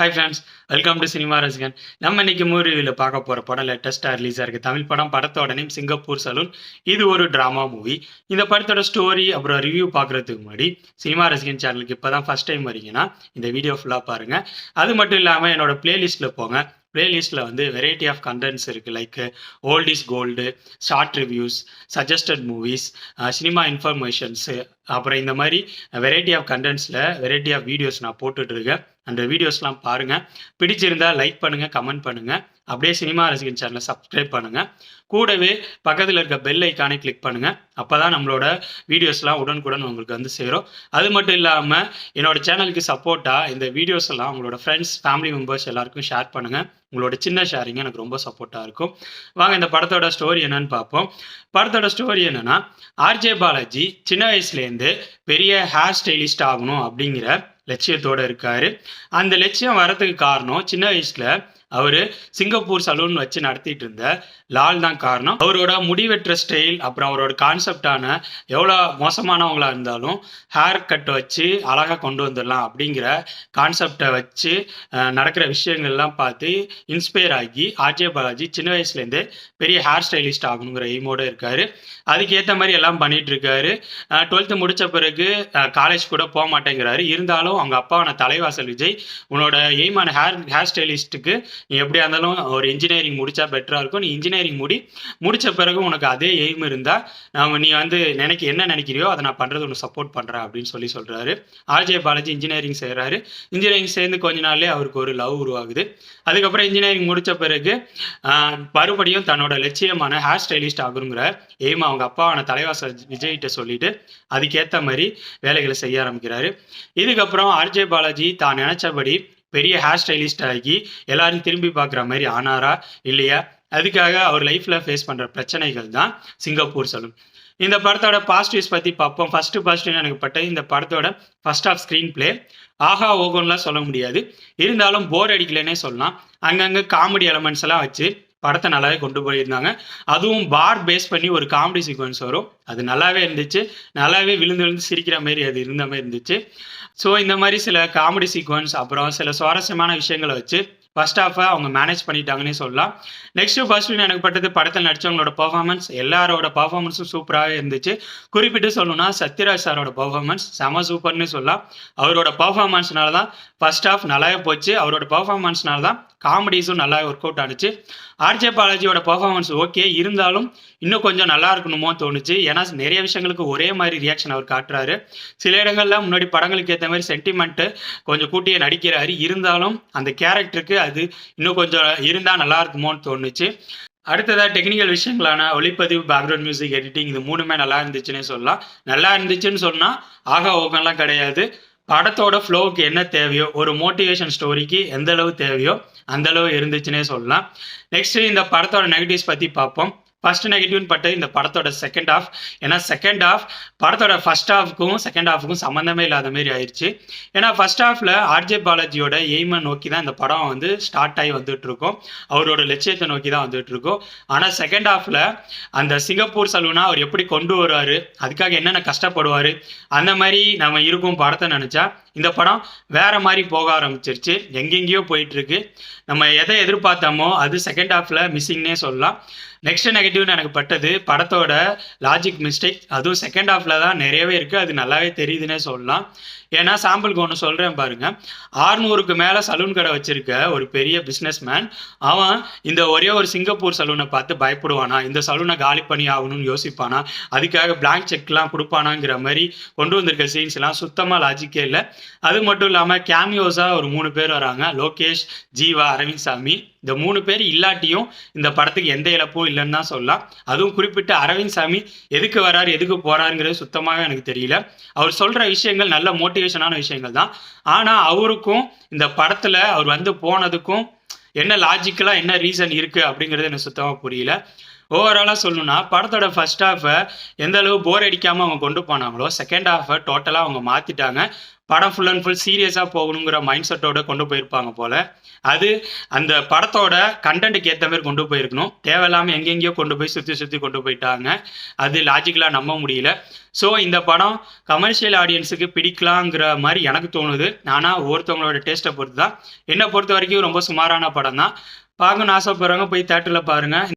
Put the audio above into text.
Hi friends welcome to cinema Rasigan நம்ம இன்னைக்கு மூவியில் பார்க்க போகிற படம் லேட்டஸ்ட்டாக ரிலீஸ் ஆயிருக்கு தமிழ் படம் படத்தோட நேம் சிங்கப்பூர் சலூன் இது ஒரு ட்ராமா மூவி இந்த படத்தோட ஸ்டோரி அப்புறம் ரிவ்யூ பார்க்குறதுக்கு முன்னாடி சினிமா ரசிகன் சேனலுக்கு இப்போ தான் ஃபஸ்ட் டைம் வரீங்கன்னா இந்த வீடியோ ஃபுல்லாக பாருங்கள் அது மட்டும் இல்லாமல் என்னோட பிளேலிஸ்ட்டில் போங்க. பிளேலிஸ்ட்டில் வந்து வெரைட்டி ஆஃப் கண்டென்ட்ஸ் இருக்குது like old is gold short reviews suggested movies cinema informations அப்புறம் இந்த மாதிரி வெரைட்டி ஆஃப் கண்டென்ட்ஸில் வெரைட்டி ஆஃப் வீடியோஸ் நான் போட்டுட்ருக்கேன் அந்த வீடியோஸ்லாம் பாருங்கள் பிடிச்சிருந்தா லைக் பண்ணுங்கள் கமெண்ட் பண்ணுங்கள் அப்படியே சினிமா ரசிகன் சேனலை சப்ஸ்கிரைப் பண்ணுங்கள் கூடவே பக்கத்தில் இருக்க பெல் ஐக்கானே கிளிக் பண்ணுங்கள் அப்போ தான் நம்மளோட வீடியோஸ்லாம் உடனுக்குடன் உங்களுக்கு வந்து சேரும். அது மட்டும் இல்லாமல் என்னோடய சேனலுக்கு சப்போர்ட்டாக இந்த வீடியோஸ் எல்லாம் உங்களோட ஃப்ரெண்ட்ஸ் ஃபேமிலி மெம்பர்ஸ் எல்லாருக்கும் ஷேர் பண்ணுங்கள் உங்களோட சின்ன ஷேரிங் எனக்கு ரொம்ப சப்போர்ட்டாக இருக்கும். வாங்க இந்த படத்தோட ஸ்டோரி என்னன்னு பார்ப்போம். படத்தோட ஸ்டோரி என்னன்னா ஆர்ஜே பாலாஜி சின்ன வயசுலேருந்து பெரிய ஹேர் ஸ்டைலிஸ்ட் ஆகணும் அப்படிங்கிற லட்சியத்தோடு இருக்காரு. அந்த லட்சியம் வரதுக்கு காரணம் சின்ன வயசில் அவர் சிங்கப்பூர் சலூன் வச்சு நடத்திட்டு இருந்த லால் தான் காரணம். அவரோட முடிவெற்ற ஸ்டைல் அப்புறம் அவரோட கான்செப்டான எவ்வளோ மோசமானவங்களா இருந்தாலும் ஹேர் கட் வச்சு அழகாக கொண்டு வந்துடலாம் அப்படிங்கிற கான்செப்டை வச்சு நடக்கிற விஷயங்கள்லாம் பார்த்து இன்ஸ்பயர் ஆகி ஆர்ஜே பாலாஜி சின்ன வயசுலேருந்தே பெரிய ஹேர் ஸ்டைலிஸ்ட் ஆகணுங்கிற எய்மோட இருக்காரு. அதுக்கேற்ற மாதிரி எல்லாம் பண்ணிட்டு இருக்காரு டுவெல்த்து முடிச்ச பிறகு காலேஜ் கூட போக மாட்டேங்கிறாரு. இருந்தாலும் அவங்க அப்பாவான தலைவாசல் விஜய் உன்னோட எய்மான ஹேர் ஹேர் ஸ்டைலிஸ்ட்டுக்கு நீ எப்படியா இருந்தாலும் ஒரு இன்ஜினியரிங் முடிச்சா பெட்டராக இருக்கும். நீ இன்ஜினியரிங் முடி முடிச்ச பிறகு உனக்கு அதே எய்ம் இருந்தால் நம்ம நீ வந்து நினைக்க என்ன நினைக்கிறியோ அதை நான் பண்ணுறது உனக்கு சப்போர்ட் பண்ணுறேன் அப்படின்னு சொல்லி சொல்கிறாரு ஆர்ஜே பாலாஜி இன்ஜினியரிங் செய்கிறாரு இன்ஜினியரிங் சேர்ந்து கொஞ்ச நாள்லேயே அவருக்கு ஒரு லவ் உருவாகுது. அதுக்கப்புறம் இன்ஜினியரிங் முடிச்ச பிறகு மறுபடியும் தன்னோட லட்சியமான ஹேர் ஸ்டைலிஸ்ட் ஆகுங்கிற எய்ம் அவங்க அப்பாவான தலைவாசல் விஜய்கிட்ட சொல்லிட்டு அதுக்கேற்ற மாதிரி வேலைகளை செய்ய ஆரம்பிக்கிறாரு. இதுக்கப்புறம் ஆர்ஜே பாலாஜி தான் நினைச்சபடி பெரிய ஹேர் ஸ்டைலிஸ்ட் ஆகி எல்லாரும் திரும்பி பார்க்குற மாதிரி ஆனாரா இல்லையா? அதுக்காக அவர் லைஃப்பில் ஃபேஸ் பண்ணுற பிரச்சனைகள் தான் சிங்கப்பூர் சலூன் இந்த படத்தோட பாசிட்டிவ்ஸ் பற்றி பார்ப்போம். ஃபஸ்ட்டு பாசிட்டிவ் எனக்கு பட்ட இந்த படத்தோட ஃபர்ஸ்ட் ஆஃப் ஸ்க்ரீன் பிளே ஆஹா ஓகோன்லாம் சொல்ல முடியாது. இருந்தாலும் போர் அடிக்கலன்னே சொல்லலாம். அங்கங்கே காமெடி எலமெண்ட்ஸ் எல்லாம் வச்சு படத்தை நல்லாவே கொண்டு போயிருந்தாங்க. அதுவும் பார் பேஸ் பண்ணி ஒரு காமெடி சீக்வன்ஸ் வரும். அது நல்லாவே இருந்துச்சு. நல்லாவே விழுந்து விழுந்து சிரிக்கிற மாதிரி அது இருந்த மாதிரி இருந்துச்சு. ஸோ இந்த மாதிரி சில காமெடி சீக்வன்ஸ் அப்புறம் சில சுவாரஸ்யமான விஷயங்களை வச்சு ஃபர்ஸ்ட் ஹாஃபை அவங்க மேனேஜ் பண்ணிட்டாங்கன்னே சொல்லலாம். நெக்ஸ்ட் ஃபர்ஸ்ட் எனக்கு பட்டது படத்தில் நடிச்சவங்களோட பர்ஃபார்மன்ஸ் எல்லாரோட பர்ஃபார்மன்ஸும் சூப்பராகவே இருந்துச்சு. குறிப்பிட்டு சொல்லணும்னா சத்யராஜ் சாரோட பர்ஃபார்மன்ஸ் செம சூப்பர்னு சொல்லலாம். அவரோட பர்ஃபார்மன்ஸ்னால தான் ஃபர்ஸ்ட் ஆஃப் நல்லாவே போச்சு. அவரோட பர்ஃபார்மன்ஸ்னால தான் காமெடிஸும் நல்லா ஒர்க் அவுட் ஆனிச்சு. ஆர்ஜே பாலாஜியோட பர்ஃபார்மன்ஸ் ஓகே இருந்தாலும் இன்னும் கொஞ்சம் நல்லா இருக்கணுமோ தோணுச்சு. ஏன்னா நிறைய விஷயங்களுக்கு ஒரே மாதிரி ரியாக்ஷன் அவர் காட்டுறாரு. சில இடங்களில் முன்னாடி படங்களுக்கு ஏற்ற மாதிரி சென்டிமெண்ட்டு கொஞ்சம் கூட்டியே நடிக்கிறாரு. இருந்தாலும் அந்த கேரக்டருக்கு அது இன்னும் கொஞ்சம் இருந்தால் நல்லா இருக்குமோன்னு தோணுச்சு. அடுத்ததாக டெக்னிக்கல் விஷயங்களான ஒளிப்பதிவு பேக்ரவுண்ட் மியூசிக் எடிட்டிங் இது மூணுமே நல்லா இருந்துச்சுன்னே சொல்லலாம். நல்லா இருந்துச்சுன்னு சொன்னால் ஆகா ஓகம்லாம் கிடையாது. படத்தோட ஃப்ளோவுக்கு என்ன தேவையோ ஒரு மோட்டிவேஷன் ஸ்டோரிக்கு எந்த அளவு தேவையோ அந்த அளவு இருந்துச்சுன்னே சொல்லலாம். நெக்ஸ்ட் இந்த படத்தோட நெகட்டிவ்ஸ் பற்றி பார்ப்போம். ஃபர்ஸ்ட் நெகட்டிவ்னு பட்டு இந்த படத்தோட செகண்ட் ஹாஃப் ஏன்னா செகண்ட் ஆஃப் படத்தோட ஃபர்ஸ்ட் ஹாஃப்க்கும் செகண்ட் ஹாஃப்க்கும் சம்மந்தமே இல்லாத மாதிரி ஆயிடுச்சு ஏன்னா ஃபர்ஸ்ட் ஹாஃப்ல ஆர்ஜே பாலாஜியோட எய்மை நோக்கி தான் இந்த படம் வந்து ஸ்டார்ட் ஆகி வந்துட்டு இருக்கும் அவரோட லட்சியத்தை நோக்கி தான் வந்துட்டு இருக்கும் ஆனால் செகண்ட் ஹாஃப்ல அந்த சிங்கப்பூர் சலூனா அவர் எப்படி கொண்டு வருவார் அதுக்காக என்னென்ன கஷ்டப்படுவார் அந்த மாதிரி நம்ம இருக்கும் படத்தை நினச்சா இந்த படம் வேற மாதிரி போக ஆரம்பிச்சிருச்சு. எங்கெங்கேயோ போயிட்டுருக்கு. நம்ம எதை எதிர்பார்த்தோமோ அது செகண்ட் ஹாஃப்ல மிஸ்ஸிங்னே சொல்லலாம். நெக்ஸ்ட் நெகட்டிவ்னு எனக்கு பட்டது. படத்தோட லாஜிக் மிஸ்டேக் அதுவும் செகண்ட் ஹாஃப்ல தான் நிறையவே இருக்குது அது நல்லாவே தெரியுதுன்னே சொல்லலாம். ஏன்னா சாம்பிளுக்கு ஒன்று சொல்கிறேன் பாருங்க. ஆறுநூறுக்கு மேலே சலூன் கடை வச்சிருக்க ஒரு பெரிய பிஸ்னஸ் மேன் அவன் இந்த ஒரே ஒரு சிங்கப்பூர் சலூனை பார்த்து பயப்படுவானா? இந்த சலூனை காலி பண்ணி ஆகணும்னு யோசிப்பானா? அதுக்காக பிளாங்க் செக்லாம் கொடுப்பானாங்கிற மாதிரி கொண்டு வந்திருக்க சீன்ஸ்லாம் சுத்தமாக லாஜிக்கே இல்லை. அது மட்டும் இல்லாமல் கேமியோஸாக ஒரு மூணு பேர் வராங்க. லோகேஷ் ஜீவா அரவிந்த் சாமி. இந்த மூணு பேர் இல்லாட்டியும் இந்த படத்துக்கு எந்த இழப்பும் இல்லைன்னு தான் சொல்லலாம். அதுவும் குறிப்பிட்ட அரவிந்த் சாமி எதுக்கு வராரு எதுக்கு போறாருங்கிறது சுத்தமாகவே எனக்கு தெரியல. அவர் சொல்ற விஷயங்கள் நல்ல மோட்டிவேஷனான விஷயங்கள் தான். ஆனா அவருக்கும் இந்த படத்துல அவர் வந்து போனதுக்கும் என்ன லாஜிக்கலா என்ன ரீசன் இருக்கு அப்படிங்கிறது எனக்கு சுத்தமாக புரியல. ஓவராலாக சொல்லணும்னா படத்தோட ஃபர்ஸ்ட் ஹாஃபை எந்த அளவு போர் அடிக்காமல் அவங்க கொண்டு போனாங்களோ செகண்ட் ஹாஃபை டோட்டலாக அவங்க மாற்றிட்டாங்க படம் ஃபுல் அண்ட் ஃபுல் சீரியஸாக போகணுங்கிற மைண்ட் செட்டோட கொண்டு போயிருப்பாங்க போல். அது அந்த படத்தோட கண்டென்ட்டுக்கு ஏற்ற மாதிரி கொண்டு போயிருக்கணும். தேவையில்லாமல் எங்கெங்கேயோ கொண்டு போய் சுற்றி சுற்றி கொண்டு போயிட்டாங்க. அது லாஜிக்கலாக நம்ப முடியல. ஸோ இந்த படம் கமர்ஷியல் ஆடியன்ஸுக்கு பிடிக்கலாங்கிற மாதிரி எனக்கு தோணுது. ஆனால் ஒவ்வொருத்தவங்களோட டேஸ்ட்டை பொறுத்து தான் என்னை பொறுத்த வரைக்கும் ரொம்ப சுமாரான படம் தான் பார்க்கணும்னு ஆசைப்படுறவங்க போய் தேட்டரில் பாருங்கள்